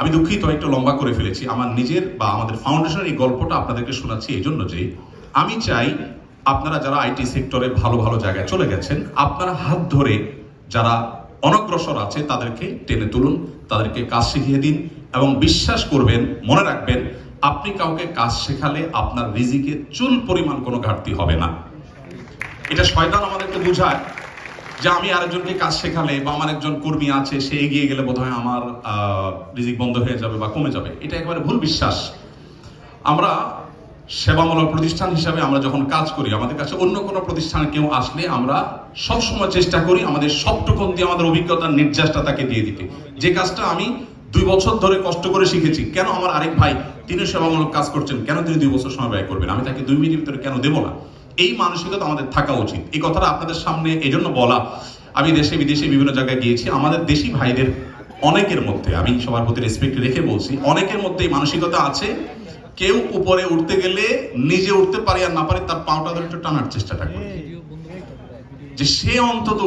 আমি দুঃখিত, একটু লম্বা করে ফেলেছি। আমার নিজের বা আমাদের ফাউন্ডেশনের এই গল্পটা আপনাদেরকে শোনাচ্ছি এই জন্য যে, আমি চাই আপনারা যারা আইটি সেক্টরে ভালো ভালো জায়গায় চলে গেছেন, আপনারা হাত ধরে যারা অনগ্রসর আছে তাদেরকে টেনে তুলুন, তাদেরকে কাজ শিখিয়ে দিন এবং বিশ্বাস করবেন, মনে রাখবেন, আপনি কাউকে কাজ শেখালে আপনার রিজিকে চুল পরিমাণ কোনো ঘাটতি হবে না। এটা শয়তান আমাদেরকে বোঝায়। যে আমি আরেকজনকে কাজ শেখালে বা আমার একজন কর্মী আছে, সে এগিয়ে গেলে বোধহয় আমার রিজিক বন্ধ হয়ে যাবে বা কমে যাবে। এটা একেবারে ভুল বিশ্বাস। আমরা সেবামূলক প্রতিষ্ঠান হিসাবে আমরা যখন কাজ করি, আমাদের কাছে অন্য কোনো প্রতিষ্ঠানে কেউ আসলে আমরা সব সময় চেষ্টা করি আমাদের সবটুকুন দিয়ে আমাদের অভিজ্ঞতার নির্যাসটা তাকে দিয়ে দিতে। যে কাজটা আমি দুই বছর ধরে কষ্ট করে শিখেছি, কেন আমার আরেক ভাই তিনি সেবামূলক কাজ করছেন, কেন তিনি দুই বছর সময় ব্যয় করবেন? আমি তাকে দুই মিনিট ভিতরে কেন দেবো না? এই মানসিকতা আমাদের থাকা উচিত। এই কথাটা আপনাদের সামনে এই জন্য বলা, আমি দেশে, বিদেশে বিভিন্ন জায়গায় গিয়েছি, আমাদের দেশি ভাইদের অনেকের মধ্যে, আমি সবার প্রতি রেসপেক্ট রেখে বলছি, অনেকের মধ্যে এই মানসিকতা আছে, কেউ উপরে উঠতে গেলে নিজে উঠতে পারে আর না পারে তার পাওটা ধরে একটু টানার চেষ্টাটা করে। যে সে অন্তত